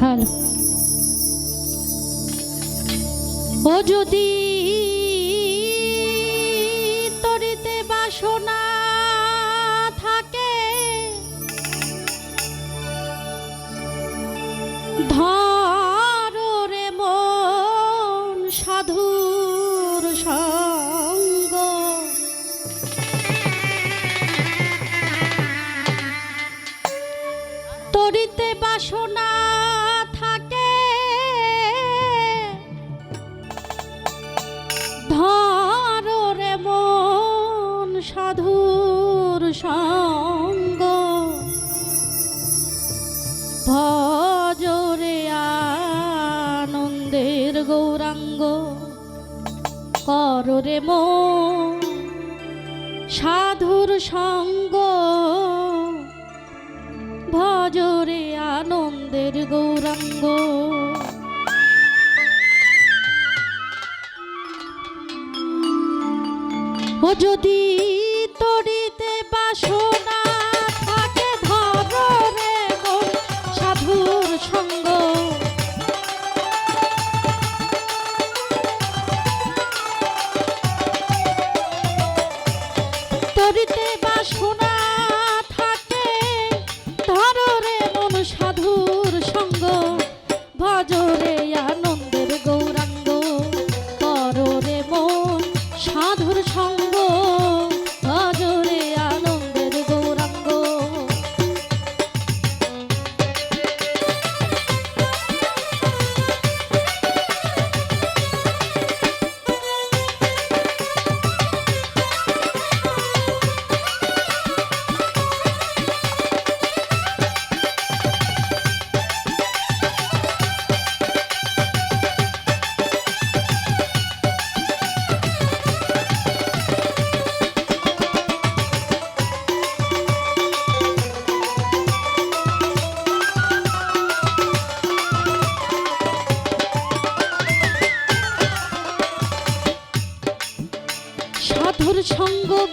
હાલો. ઓ જ્યોતિ. প্রেম সাধুর সঙ্গ ভজরে আনন্দের গৌরাঙ্গ। ও যদি তরিতে বাসো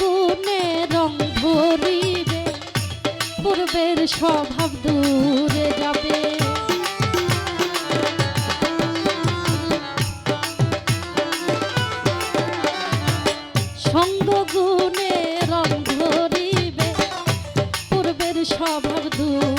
গুণে রং ভরিবে পূর্বের স্বভাব দূরে যাবে। সঙ্গ গুণে রং ধরিবে পূর্বের স্বভাব দূর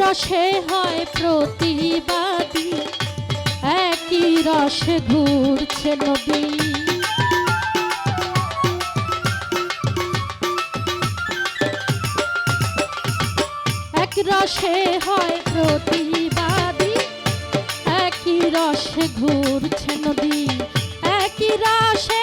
রসে হয় প্রতিবাদী। একই রসে ঘুরছে নদী। এক রসে হয় প্রতিবাদী। একই রসে ঘুরছে নদী। একই রসে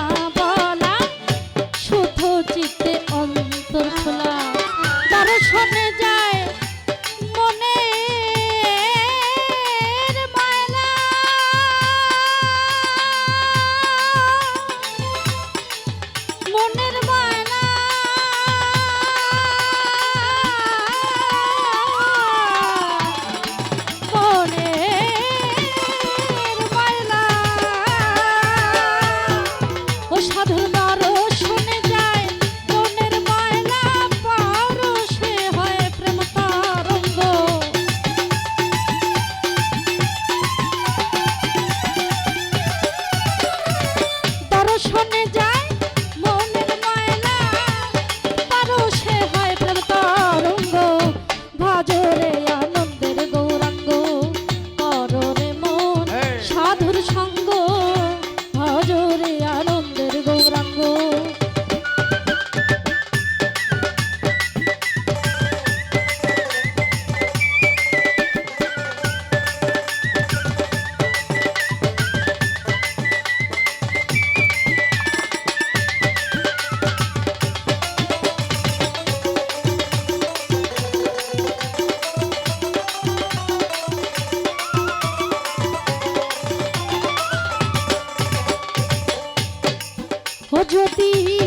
মনের যদি